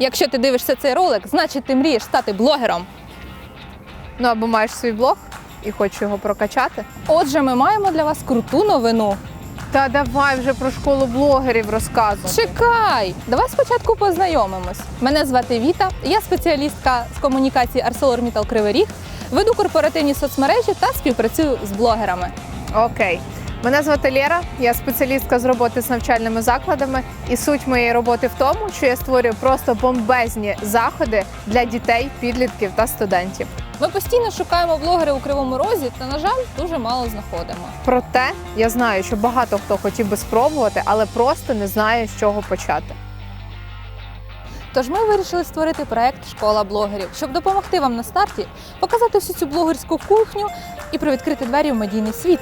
Якщо ти дивишся цей ролик, значить ти мрієш стати блогером. Ну або маєш свій блог і хочеш його прокачати. Отже, ми маємо для вас круту новину. Та давай вже про школу блогерів розказуй. Чекай! Давай спочатку познайомимось. Мене звати Віта, я спеціалістка з комунікації ArcelorMittal Кривий Ріг, веду корпоративні соцмережі та співпрацюю з блогерами. Окей. Мене звати Лєра, я спеціалістка з роботи з навчальними закладами, і суть моєї роботи в тому, що я створюю просто бомбезні заходи для дітей, підлітків та студентів. Ми постійно шукаємо блогери у Кривому Розі, та, на жаль, дуже мало знаходимо. Проте я знаю, що багато хто хотів би спробувати, але просто не знає, з чого почати. Тож ми вирішили створити проект Школа блогерів, щоб допомогти вам на старті, показати всю цю блогерську кухню і привідкрити двері в медійний світ.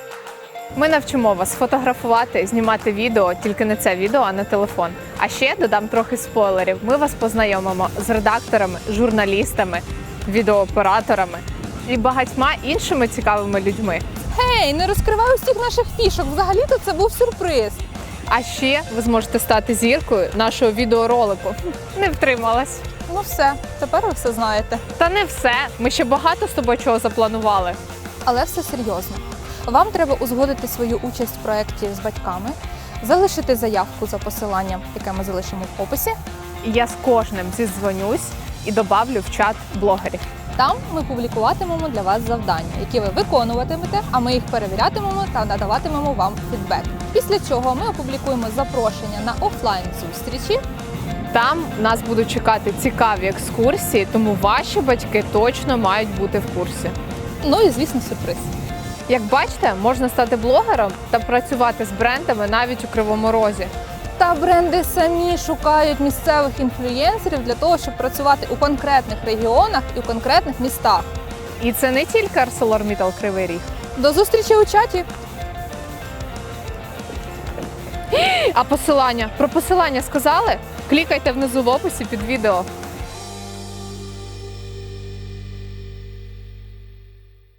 Ми навчимо вас фотографувати, знімати відео, тільки не це відео, а на телефон. А ще додам трохи спойлерів. Ми вас познайомимо з редакторами, журналістами, відеооператорами і багатьма іншими цікавими людьми. Гей, не розкривай усіх наших фішок. Взагалі-то це був сюрприз. А ще ви зможете стати зіркою нашого відеоролику. Не втрималась. Ну все, тепер ви все знаєте. Та не все. Ми ще багато з тобою чого запланували. Але все серйозно. Вам треба узгодити свою участь в проєкті з батьками, залишити заявку за посиланням, яке ми залишимо в описі. Я з кожним зізвонюсь і добавлю в чат блогерів. Там ми публікуватимемо для вас завдання, які ви виконуватимете, а ми їх перевірятимемо та надаватимемо вам фідбек. Після цього ми опублікуємо запрошення на офлайн зустрічі. Там нас будуть чекати цікаві екскурсії, тому ваші батьки точно мають бути в курсі. Ну і звісно, сюрприз. Як бачите, можна стати блогером та працювати з брендами навіть у кривому розі. Та бренди самі шукають місцевих інфлюєнсерів для того, щоб працювати у конкретних регіонах і у конкретних містах. І це не тільки ArcelorMittal Кривий Ріг. До зустрічі у чаті. А посилання про посилання сказали? Клікайте внизу в описі під відео.